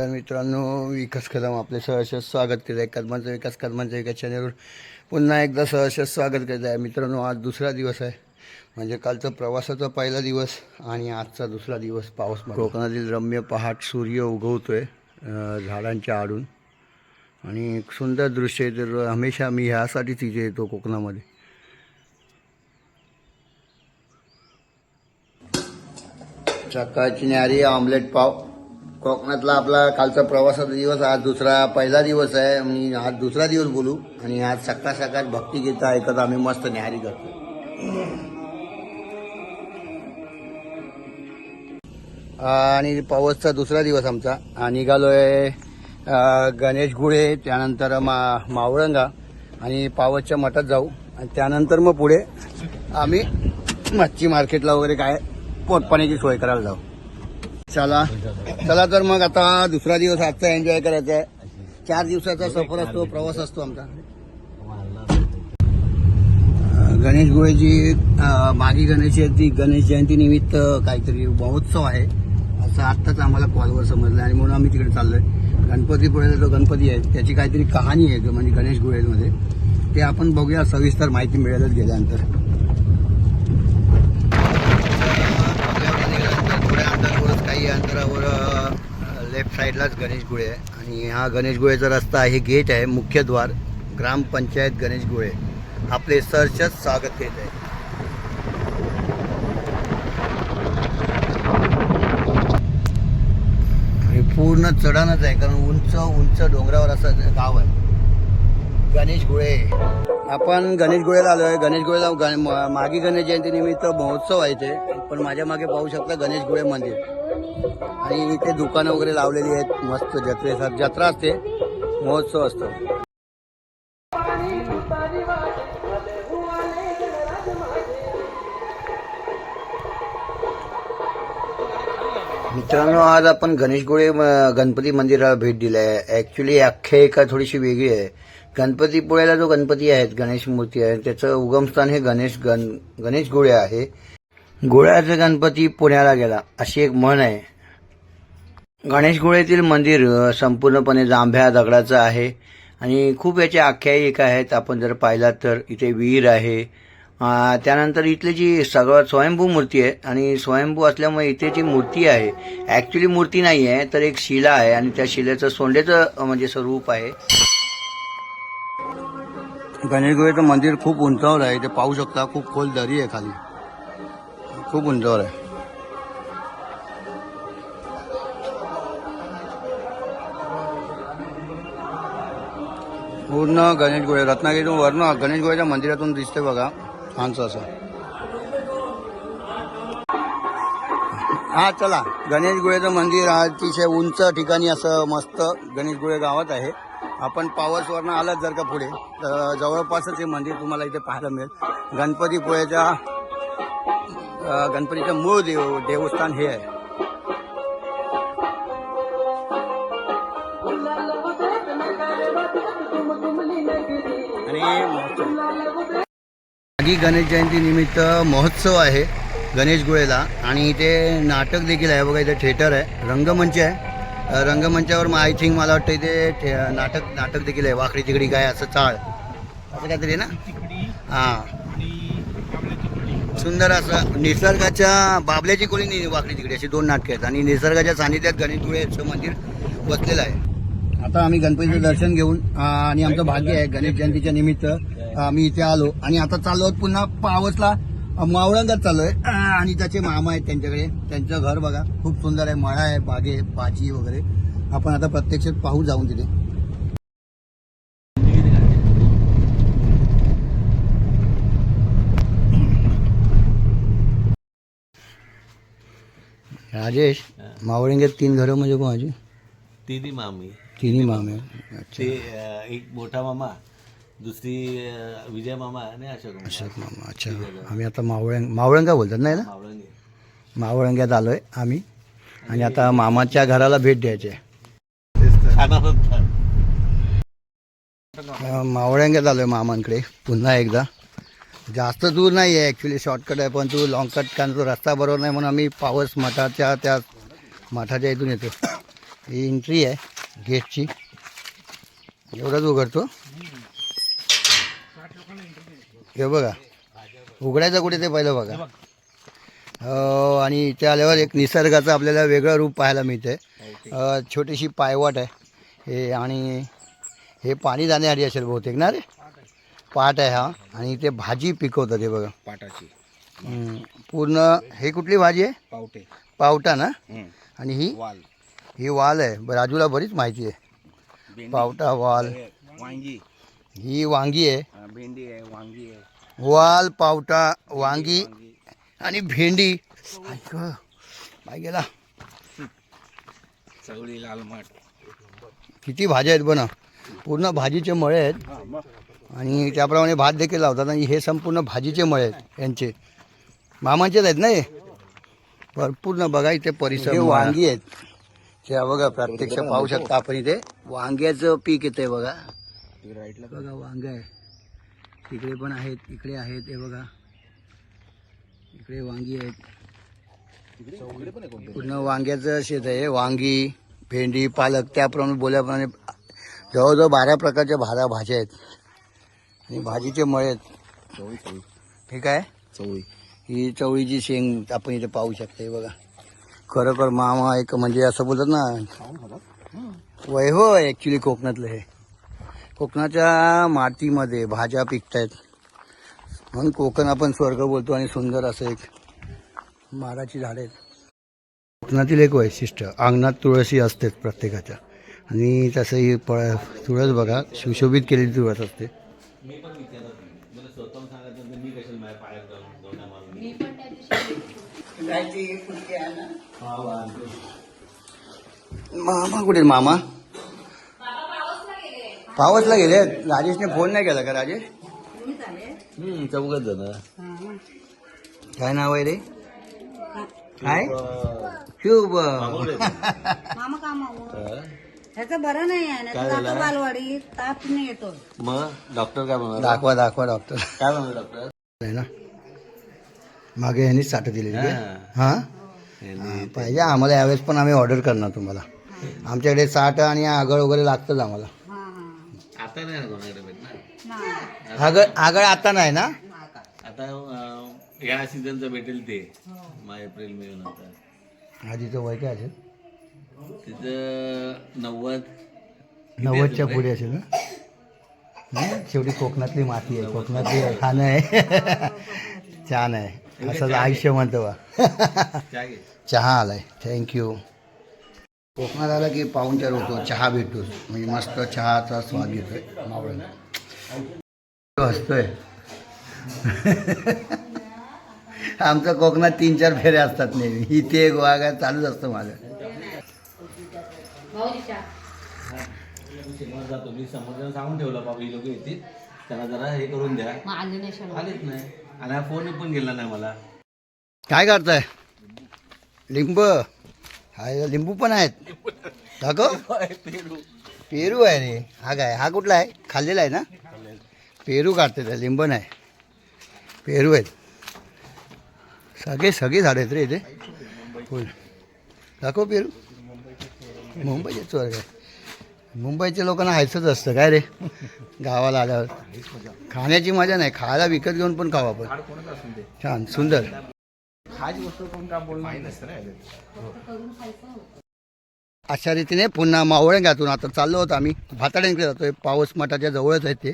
तर मित्रांनो विकास कदम आपले सहर्ष स्वागत केलं आहे कदमांचं विकास कदमांच्या विकास चॅनलवर पुन्हा एकदा सहर्ष स्वागत करत आहे मित्रांनो आज दुसरा दिवस आहे. म्हणजे कालचा प्रवासाचा पहिला दिवस आणि आजचा दुसरा दिवस पाऊस कोकणातील रम्य पहाट सूर्य उगवतोय अं, झाडांच्या आडून. आणि एक सुंदर दृश्य आहे तर हमेशा मी ह्यासाठीच इथे येतो कोकणामध्ये. सकाळची न्यारी ऑमलेट पाव. कोकणातला आपला कालचा प्रवासाचा दिवस आज दुसरा पहिला दिवस आहे. आणि आज दुसरा दिवस बोलू आणि आज सकाळ सकाळ भक्तिगीतं ऐकत आम्ही मस्त न्याहारी करतो. आणि पावसचा दुसरा दिवस आमचा. निघालो निघालोय गणेशगुळे गणेश गुळे त्यानंतर मा मावळंगा. आणि पावसच्या मठात जाऊ. आणि त्यानंतर मग पुढे आम्ही मच्छी मार्केटला वगैरे काय पोटपाण्याची सोय करायला जाऊ. चला. चला तर मग आता दुसरा दिवस आजचा एन्जॉय करायचा आहे. चार दिवसाचा सफर असतो प्रवास असतो आमचा. गणेश गोळेची अं, मागी गणेश जयंती गणेश जयंती निमित्त काहीतरी महोत्सव आहे. असं आत्ताच आम्हाला कॉलवर समजलं आणि म्हणून आम्ही तिकडे चाललोय. गणपतीपुळेला जो गणपती आहे त्याची काहीतरी कहाणी आहे म्हणजे गणेश गोळेमध्ये. ते आपण बघूया सविस्तर माहिती मिळेलच गेल्यानंतर. लेफ्ट साईडलाच गणेश गुळे आहे. आणि हा गणेश गुळेचा रस्ता आहे गेट आहे मुख्यद्वार ग्रामपंचायत गणेश गुळे. आपले सरचच स्वागत करीत आहे. आणि पूर्ण चढानच आहे कारण उंच उंच डोंगरावर असं गाव आहे. गणेश गुळे. आपण गणेश गुळेला आहे. गणेश गुळेला गण- मागे गणेश जयंती निमित्त महोत्सव आहे ते पण माझ्या मागे पाहू शकता गणेश गुळे मंदिर. आणि इथे दुकानं वगैरे लावलेली आहेत. मस्त जत्रेसारखी जत्रा असते. महोत्सव असतो. मित्रांनो आज आपण गणेशगुळे गणपती मंदिराला भेट दिली आहे. ऍक्च्युली आख्यायिका थोडीशी वेगळी आहे. गणपतीपुळ्याला जो गणपती आहे गणेश मूर्ती आहे त्याचं उगमस्थान हे गणेश गण गणेश गोळे आहे. गोळ्याचा गणपती पुण्याला गेला. अशी एक म्हण आहे. गणेश गोळ्यातील मंदिर संपूर्णपणे जांभ्या दगडाचं आहे आणि खूप याच्या आख्यायिका आहेत. आपण जर पाहिलात तर इथे विहीर आहे. त्यानंतर इथली जी सगळं स्वयंभू मूर्ती आहे आणि स्वयंभू असल्यामुळे इथे जी मूर्ती आहे ऍक्च्युली मूर्ती नाही आहे तर एक शिला आहे आणि त्या शिलेचं सोंडेचं म्हणजे स्वरूप आहे. गणेशगुळेचं मंदिर खूप उंचावर आहे. ते पाहू शकता खूप खोल दरी आहे खाली. खूप उंचावर आहे. पूर्ण गणेश गोळे रत्नागिरीतून वर्ण गणेश गोळ्याच्या मंदिरातून दिसते बघा. छानसं असं हा चला. गणेश गोळेचं मंदिर अतिशय उंच ठिकाणी असं मस्त गणेश गोळे गावात आहे. आपण पावसवरनं आलात जर का पुढे तर जवळपासच हे मंदिर तुम्हाला इथे पाहायला मिळेल. गणपतीपुळेच्या गणपतीचं मूळ देव देवस्थान हे आहे. आणि मागी गणेश जयंती निमित्त महोत्सव आहे गणेश गुळेला. आणि इथे नाटक देखील आहे. बघा इथे थिएटर आहे. रंगमंच आहे. रंगमंचावर मग आय थिंक मला वाटतं इथे नाटक नाटक देखील आहे. वाकडी तिकडी काय असं चाळ. असं काहीतरी आहे ना? हां. सुंदर असं निसर्गाच्या बाबल्याची कोणी नि वाकडी तिकडे अशी दोन नाटकं आहेत. आणि निसर्गाच्या सानिध्यात गणेशगुळेचं मंदिर बसलेलं आहे. आता आम्ही गणपतीचं दर्शन घेऊन आणि आमचं भाग्य आहे गणेश जयंतीच्या निमित्त आम्ही इथे आलो. आणि आता चाललो आहोत पुन्हा पावसला मावळंगात चाललोय आहे. आणि त्याचे मामा आहेत त्यांच्याकडे. त्यांचं घर बघा खूप सुंदर आहे मळा आहे बागे भाजी वगैरे. आपण आता प्रत्यक्षात पाहू जाऊन तिथे. राजेश मावळंग्यात तीन घरं म्हणजे कोणाची तिन्ही मामी. तिन्ही मामे. अच्छा. ते अं, एक मोठा मामा दुसरी अं, विजय मामा आणि अशोक मामा. अशोक मामा अच्छा. आम्ही आता मावळंग मावळंगा बोलतात नाही ना मावळंगे. मावळंग्यात आलोय आम्ही. आणि आता मामाच्या घराला भेट द्यायची आहे. खाणार होता. अं, मावळंग्यात आलोय मामांकडे. पुन्हा एकदा. जास्त दूर नाही आहे ॲक्च्युली शॉर्टकट आहे पण तू लॉंगकट कारण तो रस्ता बरोबर नाही म्हणून आम्ही पावस मठाच्या त्या मठाच्या इथून येतो. ही एंट्री आहे गेटची एवढाच उघडतो. हे बघा. उघडायचं कुठे ते पहिलं बघा. हो आणि इथे आल्यावर एक निसर्गाचं आपल्याला वेगळं रूप पाहायला मिळते छोटीशी पायवाट आहे. हे आणि हे पाणी जाण्यासाठी असेल बहुतेक ना रे? पाट आहे हा. आणि इथे भाजी पिकवतात हे बघा. पाटाची. हम्म, पूर्ण हे कुठली भाजी आहे? पावटे. पावटा ना? आणि ही? वाल. ही वाल आहे. ब- राजूला बरीच माहिती आहे. भेंडी. पावटा वाल. आहे, वांगी. ही वांगी आहे. हा, भेंडी आहे वांगी आहे. वाल पावटा वांगी वांगी. आणि भेंडी. ऐक गेला. चवळी लाल माठ किती भाज्या आहेत बना पूर्ण भाजीचे मळे आहेत. आणि त्याप्रमाणे भात देखील लावतात आणि हे संपूर्ण भाजीचे मळे आहेत यांचे. मामांचेच आहेत ना हे? भरपूर ना बघा इथे परिसर वांगी आहेत. ते बघा प्रत्यक्ष पाहू शकता आपण इथे. वांग्याचं पीक येतंय बघा. राईटला बघा वांग आहे. तिकडे पण आहेत इकडे आहेत हे बघा. इकडे वांगी आहेत. पूर्ण वांग्याचं शेत आहे वांगी भेंडी पालक त्याप्रमाणे बोल्याप्रमाणे जवळजवळ बारा प्रकारच्या भाज्या भाज्या आहेत. आणि भाजीचे मळे आहेत. चवळी चवळी. ठीक आहे चवळी. ही चवळीची शेंग आपण इथे पाहू शकता हे बघा. खरोखर मामा एक म्हणजे असं बोलतात ना वैभव आहे ॲक्च्युली कोकणातलं हे. कोकणाच्या मातीमध्ये भाज्या पिकत आहेत म्हणून कोकण आपण स्वर्ग बोलतो आणि सुंदर असं एक माडाची झाडे आहेत. कोकणातील एक वैशिष्ट्य अंगणात तुळशी असतेच प्रत्येकाच्या. आणि तसं ही प तुळस बघा सुशोभित केलेली तुळस असते. मी पण विचारत नाही मला स्वतःहून सांगायचं तर मी कशाला माझ्या पायात जाऊन मारून हा, वांगे. मामा कुठे आहेत मामा? पावसला गेले. राजेशने फोन नाही केला का राजेश? हम्म, चौघच जण. काय नाव आहे रे? काय? शुभ. मामा ह्याचं बरं नाही आहे ना. काय जातो झालं? बालवाडी ताप नाही येतो. मग डॉक्टर काय म्हणणार? दाखवा दाखवा डॉक्टर. काय म्हणणार डॉक्टर? आहे ना. मागे यांनीच साठ दिलेली हा. हा? यांनी हा, पाहिजे. आम्हाला यावेळेस पण आम्ही ऑर्डर करणार तुम्हाला. आमच्याकडे साठ आणि आगळ वगैरे लागतंच आम्हाला. हा हा. आता नाही ना कोणाकडे भेटणार नाही. आगळ आगळ आता नाही ना? आता अं, ह्या सीझनचं भेटेल ते. मग एप्रिल मे नंतर. आधीचं वय काय असेल? तिथं नव्वद नव्वदच्या पुढे असेल ना? नाही, शेवटी कोकणातली माती आहे कोकणातली खाणं आहे. छान आहे. असंच आयुष्य म्हणतो बा चहा आलाय. थँक्यू कोकणात आला की पाहुणचार होतो. चहा भेटतो म्हणजे मस्त चहाचा स्वाद घेतोय मावळण हसतोय. आमचं कोकणात तीन चार फेऱ्या असतात नेहमी. इथे गोवा काय चालूच असतं माझं. जातो मी समोर सांगून ठेवलं बाबा ही लोक येतील. त्यांना जरा हे करून द्या. आले नाही शनिवार. आलेच नाही. आणि हा फोन पण गेला नाही मला. काय करताय? लिंब. हाय लिंबू पण आहेत. दाखव. पेरू. आहे रे. हा काय हा कुठला आहे? खाल्लेला आहे ना? पेरू काढते त्या लिंब नाही. पेरू आहेत. सगळे सगळे झाड आहेत रे इथे. फुल दाखव पेरू. मुंबईचे स्वर्ग आहे मुंबईच्या लोकांना हायचंच असतं. काय रे? गावाला आल्यावर. खाण्याची मजा नाही. खायला विकत घेऊन पण खाऊ आपण. छान सुंदर. अशा रीतीने पुन्हा मावळंगातून आता चाललो होतो आम्ही. भाताड्यांकडे जातोय. पाऊस मठाच्या जवळच आहे ते.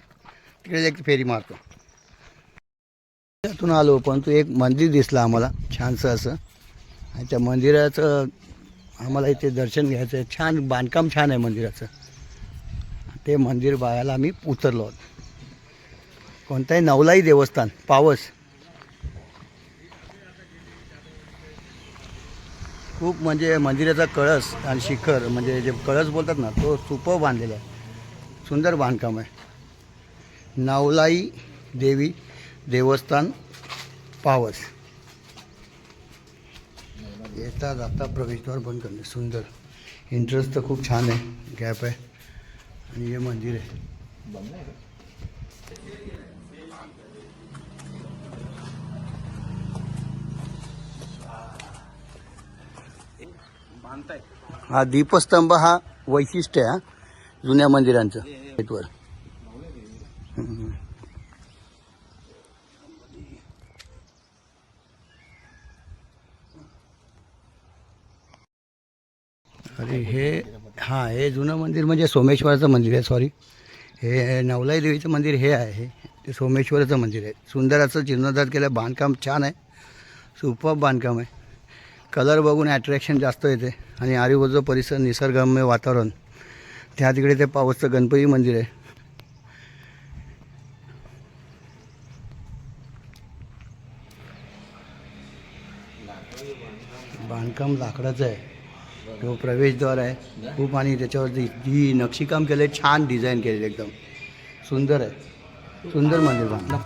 तिकडे एक फेरी मारतो. त्यातून आलो पण तो एक मंदिर दिसलं आम्हाला. छानसं असं. आणि त्या मंदिराचं आम्हाला इथे दर्शन घ्यायचं आहे. छान बांधकाम छान आहे मंदिराचं. ते मंदिर बघायला आम्ही उतरलो. आहोत कोणताही नवलाई देवस्थान पावस. खूप म्हणजे मंदिराचा कळस आणि शिखर म्हणजे जे कळस बोलतात ना तो सुपर बांधलेला आहे. सुंदर बांधकाम आहे. नवलाई देवी देवस्थान पावस. येता जाता प्रवेशद्वार बंद करणे सुंदर. इंटरेस्ट तर खूप छान आहे. गॅप आहे. आणि हे मंदिर आहे. हा दीपस्तंभ हा वैशिष्ट्य आहे जुन्या मंदिरांचं. गेटवर हम्म. अरे हे हां हे जुनं मंदिर म्हणजे सोमेश्वराचं मंदिर आहे सॉरी हे नवलाई देवीचं मंदिर हे आहे. ते सोमेश्वराचं मंदिर आहे. सुंदर असं जीर्णोद्धार केलं बांधकाम छान आहे. सुपर बांधकाम आहे. कलर बघून ॲट्रॅक्शन जास्त येते. आणि आजूबाजूचा परिसर निसर्गम्य वातावरण. त्या तिकडे ते पावसचं गणपती मंदिर आहे. बांधकाम लाकडाचं आहे. तो प्रवेशद्वार आहे. खूप आणि त्याच्यावरती जी नक्षीकाम केलं आहे छान डिझाईन केलेलं एकदम. सुंदर आहे. सुंदर मंदिर बांधलं.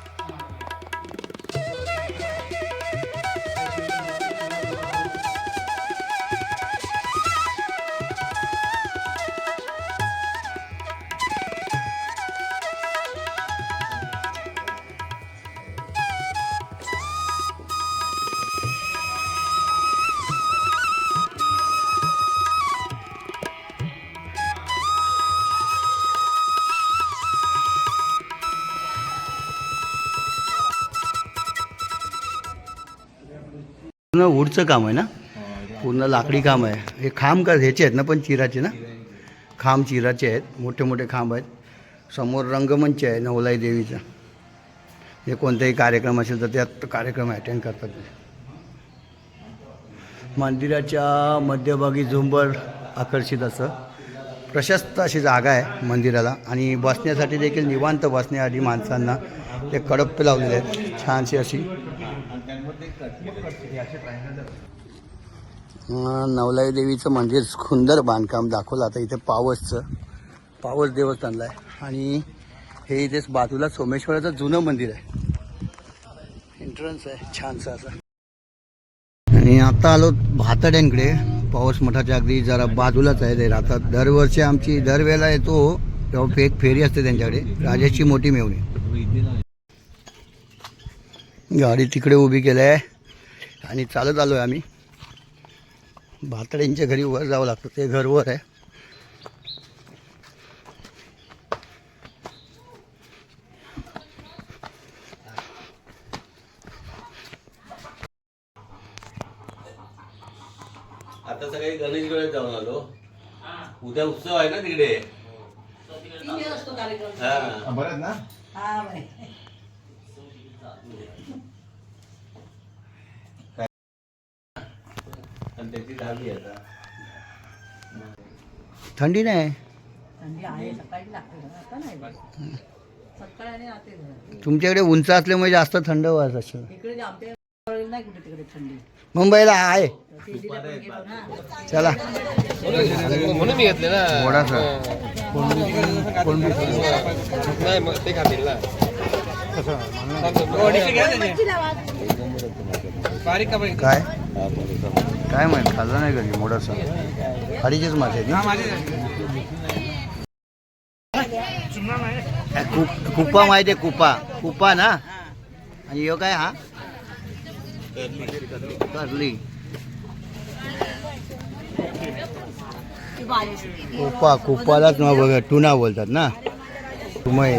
पूर्ण वूडचं काम आहे ना? पूर्ण लाकडी काम आहे. हे खांब का ह्याचे आहेत ना पण चिराचे ना? खांब चिराचे आहेत. मोठे मोठे खांब आहेत. समोर रंगमंच आहे नवलाई देवीचा. हे कोणताही कार्यक्रम असेल तर त्यात कार्यक्रम अटेंड करतात मंदिराच्या मध्यभागी झुंबर आकर्षित असं. प्रशस्त अशी जागा आहे मंदिराला आणि बसण्यासाठी देखील निवांत बसण्याआधी माणसांना ते कडप्पे लावलेले आहेत. छानशी अशी नवलाई देवीचं मंदिर सुंदर बांधकाम दाखवलं. आता इथे पावसचं पावस देवस्थानला आहे आणि हे इथेच बाजूला सोमेश्वराचं जुनं मंदिर आहे. एंट्रन्स आहे छानसं असं. आणि आता आलो भातड्यांकडे. पाऊस मठाच्या अगदी जरा बाजूलाच आहे. ते राहतात. दरवर्षी आमची दरवेळेला येतो. तेव्हा फेक फेरी असते त्यांच्याकडे. राजाची मोठी मेवणी. गाडी तिकडे उभी केली आहे आणि चालत आलो आहे आम्ही. भातड्यांच्या घरी वर जावं लागतं ते घर वर आहे. आता सगळे गणेश गणेश जाऊन आलो. उद्या उत्सव आहे ना तिकडे? हा. बरं. ना त्याची झाली आता. थंडी नाही? थंडी आहे सकाळी लागते आता नाही. सकाळी आणि रात्री घरात. तुमच्याकडे उंच असल्यामुळे जास्त थंड वाजत असेल. इकडे जे आमच्या नाही कुठे तिकडे थंडी. मुंबईला आहे. चला. म्हणून मी घेतले ना. थोडासा नाही मग ते खातील ना. काय? काय माहीत? खाल्लं नाही कधी मोडासा. खाडीचीच मासे आहेत ना? कुप- कुपा माहिती आहे कुपा. कुपा ना? आणि यो काय हा? करली. कुपा कुपालाच ना बघा टुना बोलतात ना? तुम्ही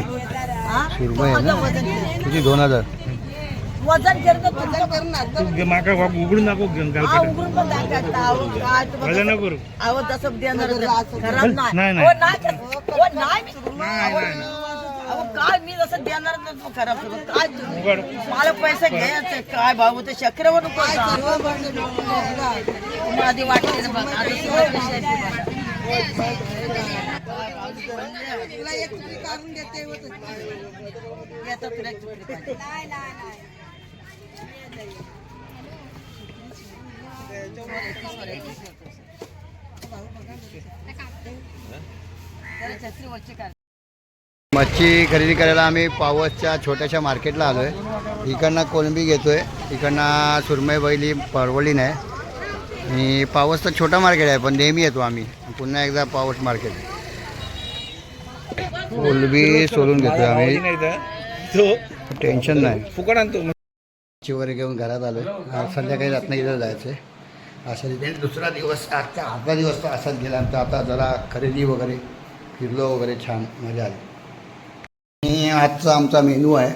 सुरमय आहे ना? किती? दोन हजार. वजन केलं तर तुमचं करणार माका उघडून नको घेऊन हा, उघडून पण दाखवायचं. अहो, काय तुम्हाला करू. अहो, तसं देणार खराब नाही. नाही, नाही. हो, नाही कर- हो, नाही मी- अहो, अहो, काय मी जसं देणार नाही खराब. काय मला पैसे घ्यायचे. काय भाऊ ते चक्रवर नको तुम्हाला आधी वाटते ना बघ, आता सगळं पैसे आहेत ते बघा. येतं तुला एक चुकली पाहिजे. जरा छत्री वरची काढ. मच्छी खरेदी करायला आम्ही पावसच्या छोट्याशा मार्केटला आलो आहे इकडनं कोलंबी घेतो आहे इकडनं सुरमई बैली परवली नाही. आणि पावसचा छोटा मार्केट आहे पण नेहमी येतो आम्ही. पुन्हा एकदा पावस मार्केट. कोलंबी सोडून घेतोय आम्ही. तो टेन्शन नाही. फुकट आणतो. मच्छी वगैरे घेऊन घरात आलो संध्याकाळी रत्नागिरीला जायचं आहे. अशा रीतीने दुसरा दिवस आजचा अर्धा दिवस तर असाच गेला. आमचा आता जरा खरेदी वगैरे फिरलो वगैरे छान मजा आली. आणि आजचा आमचा मेनू आहे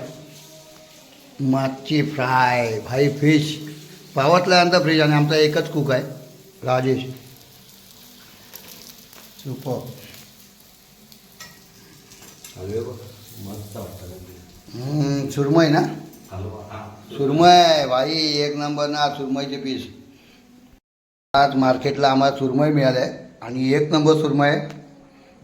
मच्छी फ्राय भाई फिश. पावतल्यानंतर फ्रीज आणि आमचा एकच कुक आहे राजेश. सुपर. हम्म, सुरमई ना? सुरमई भाई एक नंबर ना सुरमईचे पीस आज मार्केटला आम्हाला सुरमई मिळालं. आहे आणि एक नंबर सुरमई. आहे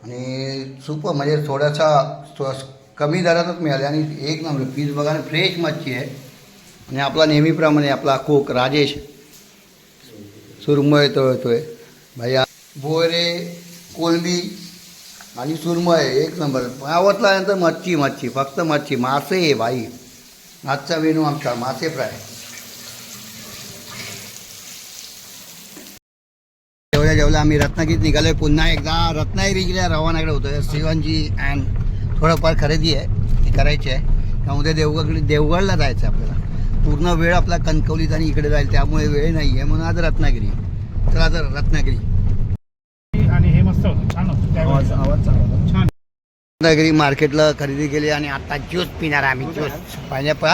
आणि सुपर म्हणजे थोडासा थोडा- कमी दरातच मिळाले. आणि एक नंबर पीस बघा फ्रेश मच्छी आहे. आणि आपला नेहमीप्रमाणे आपला कोक राजेश. सुरमई तळतोय. भाई बोरे कोलंबी आणि सुरमय एक नंबर. आवतल्यानंतर मच्छी मच्छी. फक्त मच्छी. मासे आहे भाई. आजचा मेनू आमचा मासे फ्राय. जेवढ्या जेवल्या आम्ही रत्नागिरीत निघालोय. पुन्हा एकदा रत्नागिरीला रवानाकडे होतोय. शिवांची अँड थोडंफार खरेदी आहे. ती करायची आहे. त्यामुळे देवगडकडे देवगडला जायचं आहे आपल्याला. पूर्ण वेळ आपला कणकवलीत आणि इकडे जाईल. त्यामुळे वेळ नाही आहे म्हणून आज रत्नागिरी. चला तर रत्नागिरी. आणि हे मस्त होतं. छान होतं त्यावेळेस आवाज. चांगला छान. रत्नागिरी मार्केटला खरेदी केली आणि आता ज्यूस पिणार आम्ही ज्यूस. पायनॅपल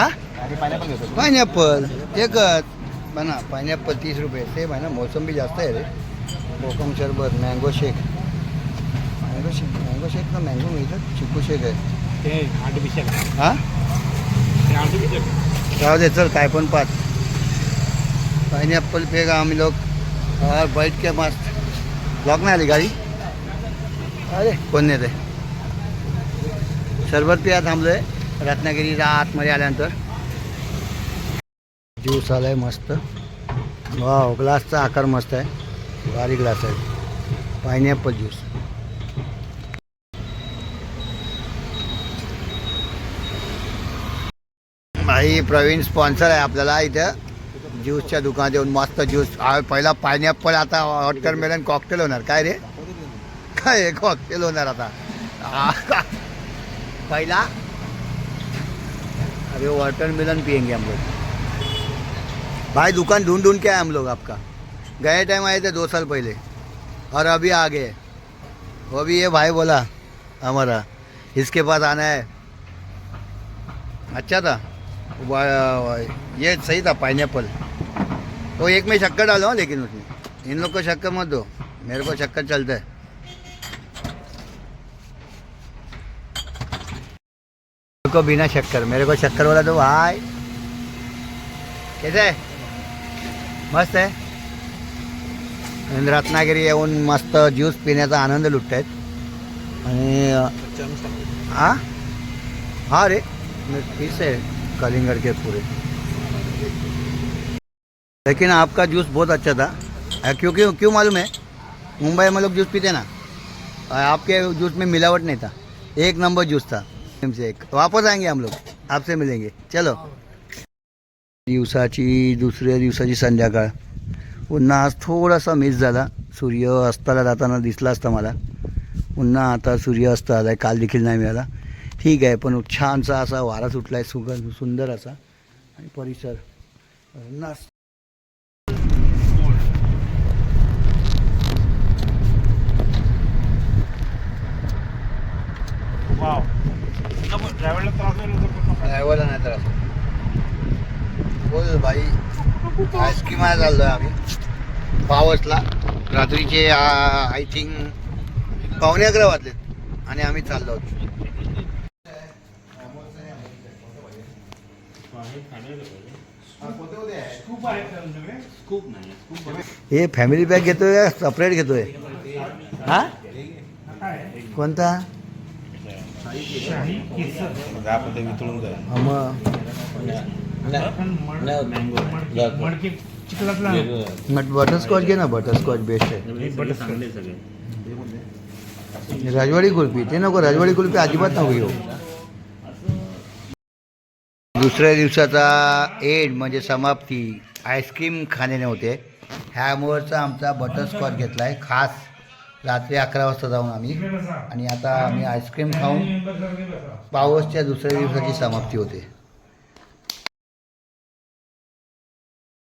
पायनॅपल एकच बना पायनॅपल तीस रुपये. आहे ना मोसंबी जास्त आहे रे. कोकम शरबत mango shake mango shake mango shake का मँगो मिळतं? चिकू शेक आहे. ते हा? ते राहू दे चल काय पण पाच पायनॅपल पेगा आम्ही लोक. और बैठ के मस्त. ब्लॉक नाही आली गाडी? अरे. कोण नेते सरबत पिया थांबलोय. रत्नागिरीला आतमध्ये आल्यानंतर. ज्यूस आलाय मस्त. वा ग्लासचा आकार मस्त आहे. भारी ग्लास आहे. Pineapple juice. भाई प्रवीण स्पॉन्सर आहे आपल्याला इथं. ज्यूसच्या दुकानात येऊन मस्त ज्यूस. पहिला पायनॅपल आता वॉटरमेलन कॉकटेल होणार. काय रे? काय कॉकटेल होणार आता पहिला अरे वाटरमेलन पियेंगे हम लोग। भाई, दुकान ढूंढ ढूंढ के आए हम लोग आपका। गए टाइम आए थे दो साल पहले। और अभी आ गए। वो भी ये भाई बोला, हमारा। इसके पास आना है। अच्छा था। ये सही था पाइनएप्पल तो एक में शक्कर डालो लेकिन उसमें। इन लोग को शक्कर मत दो। मेरे को शक्कर चलता है। को बिना शक्कर, मेरे को शक्कर वाला दो भाई कैसे? मस्त है? रत्नागिरी येऊन मस्त ज्यूस पिण्याचा आनंद लुटतायत. आणि हा हा रे पीस है कलिंगड़ के पूरे. लेकिन आपका जूस बहुत अच्छा था. क्यों क्यों क्यों मालूम है? मुंबई में लोग जूस पीते ना। आपके जूस में मिलावट नहीं था. एक नंबर जूस था. एक. वापस आएंगे हम लोग. आपसे मिलेंगे. चलो. दिवसाची दुसऱ्या दिवसाची संध्याकाळ. पुन्हा आज थोडासा मिस झाला. सूर्य अस्ताला जाताना दिसला असता मला. पुन्हा आता सूर्य अस्त आला आहे काल देखील नाही मिळाला. ठीक आहे पण छानसा असा वारा सुटला आहे सुगंध सुंदर असा. आणि परिसर नास वाव ड्रायव्हरला त्रास होईल होता पण ड्रायव्हरला नाही तर असं बोल बाई आईस्क्रीम आहे चाललो आहे आम्ही. पावसला. रात्रीचे आय थिंक पावणे अकरा वाजलेत. आणि आम्ही चाललो खूप हे फॅमिली पॅक घेतोय का? सेपरेट घेतोय? हा? कोणता? मग. बटरस्कॉच घे ना बटरस्कॉच बेस्ट आहे. राजवाडी कुल्फी ते नको राजवाडी कुल्फी अजिबात नको घेऊ. दुसऱ्या दिवसाचा एंड म्हणजे समाप्ती. आईस्क्रीम खाणे नव्हते ह्यामुळंचा आमचा बटरस्कॉच घेतला आहे खास रात्री अकरा वाजता जाऊन आम्ही. आणि आता आम्ही आईस्क्रीम खाऊन पावसच्या दुसऱ्या दिवसाची समाप्ती होते.